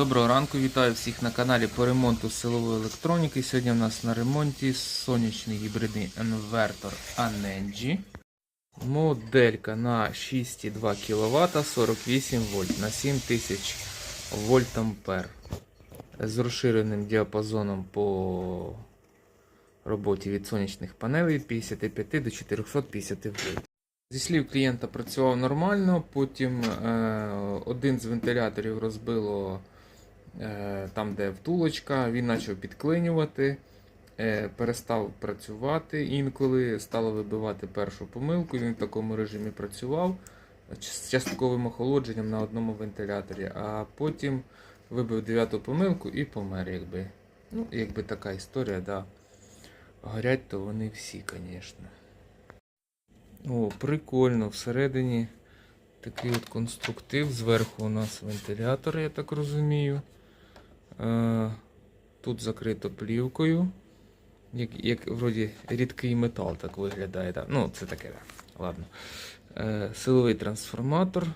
Доброго ранку, вітаю всіх на каналі по ремонту силової електроніки. Сьогодні в нас на ремонті сонячний гібридний інвертор Anenji. Моделька на 6,2 кВт 48 вольт на 7000 вольт ампер. З розширеним діапазоном по роботі від сонячних панелей від 55 до 450 вольт. Зі слів клієнта працював нормально, потім е, один з вентиляторів розбило там, де втулочка, він почав підклинювати, е, перестав працювати інколи, стало вибивати першу помилку. Він в такому режимі працював з частковим охолодженням на одному вентиляторі, а потім вибив дев'яту помилку і помер. Якби. Ну, якби така історія, да. Горять то вони всі, звісно. О, прикольно. Всередині такий от конструктив. Зверху у нас вентилятор, я так розумію. Е, тут закрито плівкою. Як, як вроді рідкий метал так виглядає. Да. Ну, це таке, да. ладно. Е, силовий трансформатор.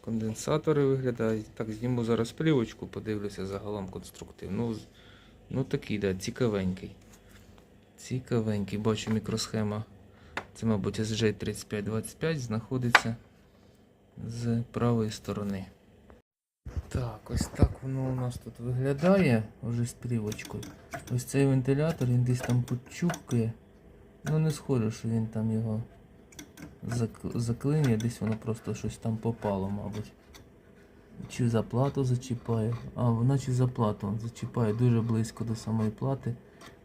Конденсатори виглядають. Так, зніму зараз плівочку, подивлюся загалом конструктив. Ну, ну такий, да, цікавенький. Цікавенький, бачу мікросхема. Це, мабуть, SJ3525 знаходиться з правої сторони. Так, ось так воно у нас тут виглядає вже з плівочкою. Ось цей вентилятор, він десь там почухкає. Ну не схоже, що він там його зак- заклинює, десь воно просто щось там попало, мабуть. Чи за плату зачіпає. А, вона чи за зачіпає дуже близько до самої плати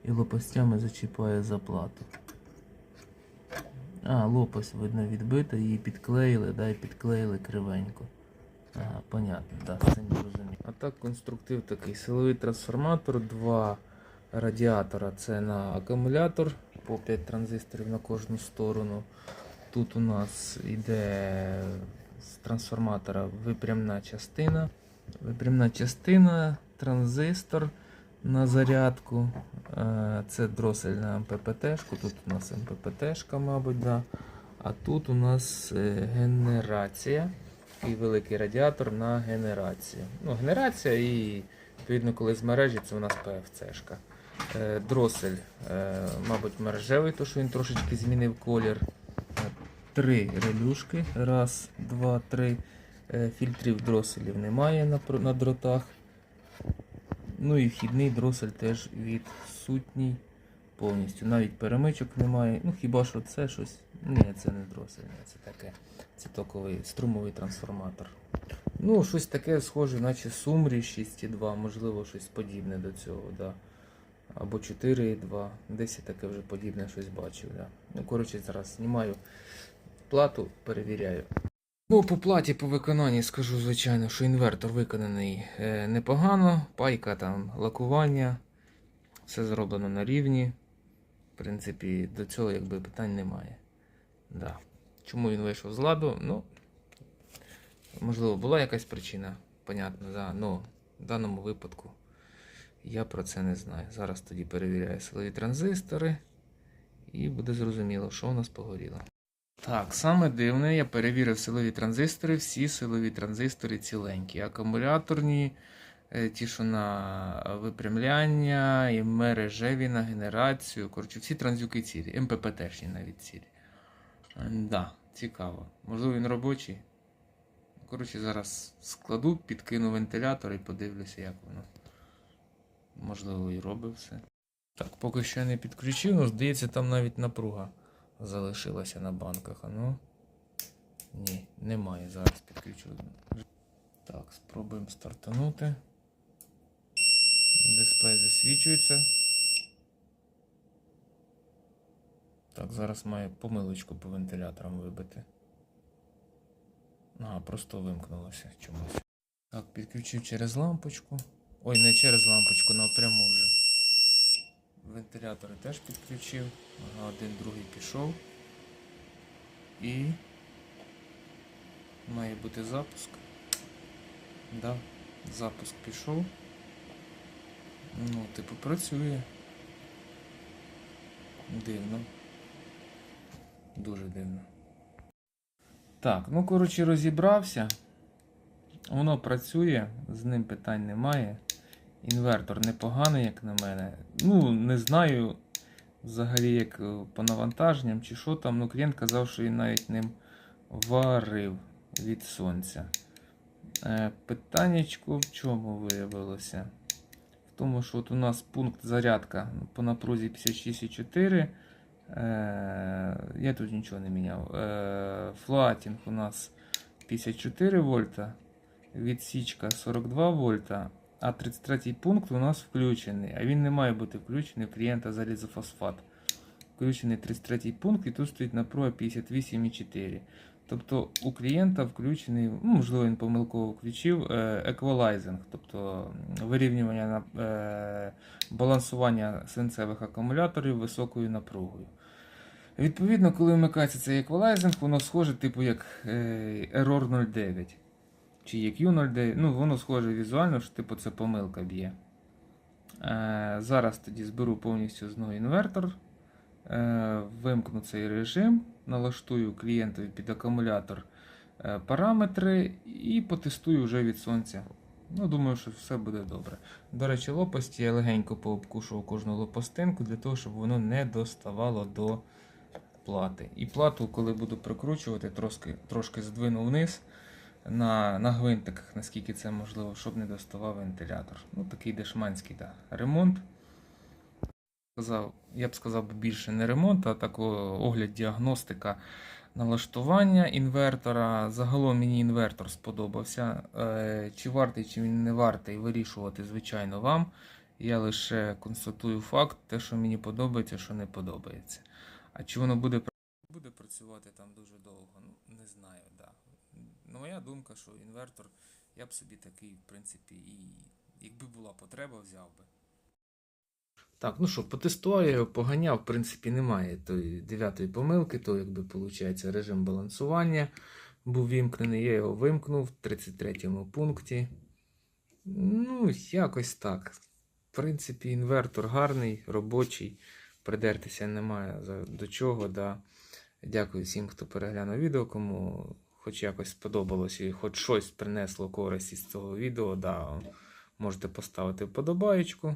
і лопастями зачіпає за плату. А, лопасть, видно, відбита, її підклеїли, да, і підклеїли кривенько. Ага, понятно, так, це не розумію. А так конструктив такий. Силовий трансформатор, два радіатора. Це на акумулятор по 5 транзисторів на кожну сторону. Тут у нас йде з трансформатора випрямна частина. Випрямна частина, транзистор на зарядку. Е, Це дросель на МППТ-шку. Тут у нас МППТ-шка, мабуть, да. А тут у нас е, генерація і великий радіатор на генерацію. Ну, генерація і, відповідно, коли з мережі, це у нас ПФЦ-шка. Е, Дросель, е, мабуть, мережевий, тому що він трошечки змінив колір. Е, Три релюшки. Раз, два, три. Фільтрів дроселів немає на, дротах. Ну і вхідний дросель теж відсутній повністю. Навіть перемичок немає. Ну хіба що це щось. Ні, це не дросель, це таке. Це токовий струмовий трансформатор. Ну, щось таке схоже, наче Сумрі 6,2, можливо, щось подібне до цього, да. Або 4,2. Десь я таке вже подібне щось бачив. Да. Ну, коротше, зараз знімаю плату, перевіряю. Ну, по платі, по виконанні скажу, звичайно, що інвертор виконаний е, непогано, пайка там, лакування, все зроблено на рівні. В принципі, до цього якби питань немає. Да. Чому він вийшов з ладу? Ну, можливо, була якась причина, понятно, да. ну, в даному випадку я про це не знаю. Зараз тоді перевіряю силові транзистори і буде зрозуміло, що у нас погоріло. Так, саме дивне, я перевірив силові транзистори, всі силові транзистори ціленькі. Акумуляторні, е, ті, що на випрямляння, і мережеві на генерацію. Коротше, всі транзюки цілі, МППТшні навіть цілі. Да, цікаво. Можливо, він робочий. Коротше, зараз складу, підкину вентилятор і подивлюся, як воно. Можливо, і робить все. Так, поки що я не підключив, ну здається, там навіть напруга залишилася на банках. А ну. Ні, немає. Зараз підключу. Так, спробуємо стартанути. Дисплей засвічується. Так, зараз має помилочку по вентиляторам вибити. А, просто вимкнулося чомусь. Так, підключив через лампочку. Ой, не через лампочку, напряму вже. Вентилятори теж підключив. Ага, один другий пішов. І має бути запуск. Да, запуск пішов. Ну, типу, працює. Дивно. Дуже дивно. Так, ну коротше розібрався. Воно працює, з ним питань немає. Інвертор непоганий, як на мене. Ну, не знаю взагалі, як е, по навантаженням чи що там. Ну, клієнт казав, що він навіть ним варив від сонця. Е, питаннячко в чому виявилося? В тому, що от у нас пункт зарядка по напрузі 56,4. Е, я тут нічого не міняв. Е, флатінг у нас 54 вольта, відсічка 42 вольта, а 33 пункт у нас включений. А він не має бути включений в клієнта залізофосфат. Включений 33 пункт і тут стоїть напруга 58,4. Тобто у клієнта включений, ну, можливо, він помилково включив е, еквалайзинг, тобто вирівнювання е, балансування свинцевих акумуляторів високою напругою. Відповідно, коли вмикається цей еквалайзинг, воно схоже, типу, як е, Error 09 чи EQ 09. Ну, воно схоже візуально, що типу це помилка б'є. Е, зараз тоді зберу повністю знову інвертор. Е, вимкну цей режим, налаштую клієнтові під акумулятор е, параметри і потестую вже від сонця. Ну, думаю, що все буде добре. До речі, лопасті я легенько пообкушував кожну лопастинку для того, щоб воно не доставало до плати. І плату, коли буду прикручувати, трошки, трошки здвину вниз на, на гвинтиках, наскільки це можливо, щоб не доставав вентилятор. Ну, такий дешманський да, ремонт. Сказав, я б сказав більше не ремонт, а так огляд діагностика налаштування інвертора. Загалом мені інвертор сподобався. Е, Чи вартий, чи він не вартий, вирішувати, звичайно, вам. Я лише констатую факт, те, що мені подобається, що не подобається. А чи воно буде, буде працювати там дуже довго? Ну, не знаю, да. Ну, моя думка, що інвертор я б собі такий, в принципі, і якби була потреба, взяв би. Так, ну що, потестував я його, поганяв, в принципі, немає тої дев'ятої помилки, то якби виходить режим балансування був вімкнений, я його вимкнув в 33 пункті. Ну, якось так. В принципі, інвертор гарний, робочий, придертися немає до чого. Да. Дякую всім, хто переглянув відео, кому хоч якось сподобалось і хоч щось принесло користь із цього відео. Да, можете поставити вподобаєчку.